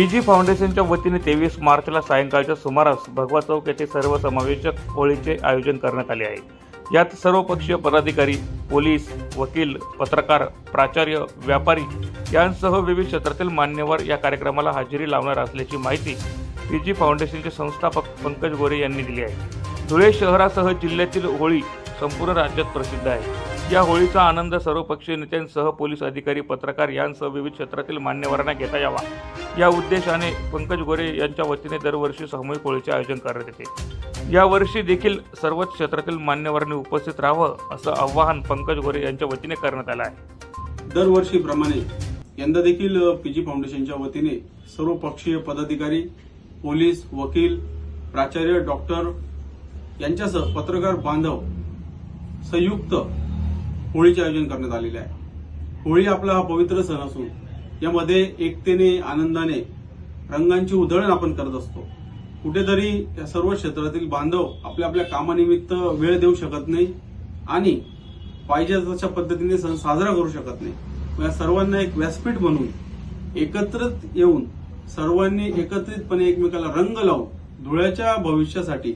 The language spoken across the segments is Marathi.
पी जी फाउंडेशनच्या वतीने तेवीस मार्चला सायंकाळच्या सुमारास भगवा चौक येथे सर्वसमावेशक होळीचे आयोजन करण्यात आले आहे. यात सर्वपक्षीय पदाधिकारी पोलीस वकील पत्रकार प्राचार्य व्यापारी यांसह विविध क्षेत्रातील मान्यवर या कार्यक्रमाला हजेरी लावणार असल्याची माहिती पी जी फाउंडेशनचे संस्थापक पंकज गोरे यांनी दिली आहे. धुळे शहरासह जिल्ह्यातील होळी संपूर्ण राज्यात प्रसिद्ध आहे. या होळीचा आनंद सर्वपक्षीय नेत्यांसह पोलीस अधिकारी पत्रकार यांसह विविध क्षेत्रातील मान्यवरांना घेता यावा. या उद्देशाने पंकज गोरे यांच्या वतीने दरवर्षी सामूहिक होळीचे आयोजन करण्यात येते. यावर्षी देखील सर्वच क्षेत्रातील मान्यवरांनी उपस्थित राहावं असं आवाहन पंकज गोरे यांच्या वतीने करण्यात आलं आहे. दरवर्षीप्रमाणे यंदा देखील पीजी फाउंडेशनच्या वतीने सर्व पक्षीय पदाधिकारी पोलीस वकील प्राचार्य डॉक्टर यांच्यासह पत्रकार बांधव संयुक्त होळीचे आयोजन करण्यात आलेले आहे. होळी आपला हा पवित्र सण असून यामध्ये एकतेने आनंदाने रंगांची उधळण आपण करत असतो. कुठेतरी या सर्व क्षेत्रातील बांधव आपल्या आपल्या कामानिमित्त वेळ देऊ शकत नाही आणि पाहिजे तशा पद्धतीने सण साजरा करू शकत नाही. या सर्वांना एक व्यासपीठ बनवून एकत्रित येऊन सर्वांनी एकत्रितपणे एकमेकाला रंग लावून धुळ्याच्या भविष्यासाठी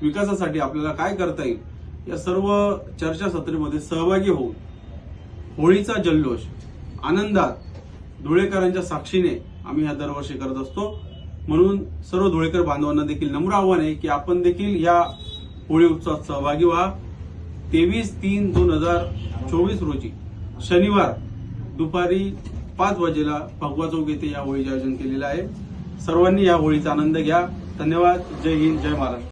विकासासाठी आपल्याला काय करता येईल या सर्व चर्चासत्रेमध्ये सहभागी होऊन होळीचा जल्लोष आनंदात धुळेकरांच्या साक्षीने आम्ही ह्या दरवर्षी करत असतो. म्हणून सर्व धुळेकर बांधवांना देखील नम्र आव्हान आहे की आपण देखील या होळी उत्सवात सहभागी व्हा. तेवीस तीन दोन हजार चोवीस रोजी शनिवार दुपारी पाच वाजेला भगवा चौक येथे या होळीचे आयोजन केलेलं आहे. सर्वांनी या होळीचा आनंद घ्या. धन्यवाद. जय हिंद. जय महाराष्ट्र.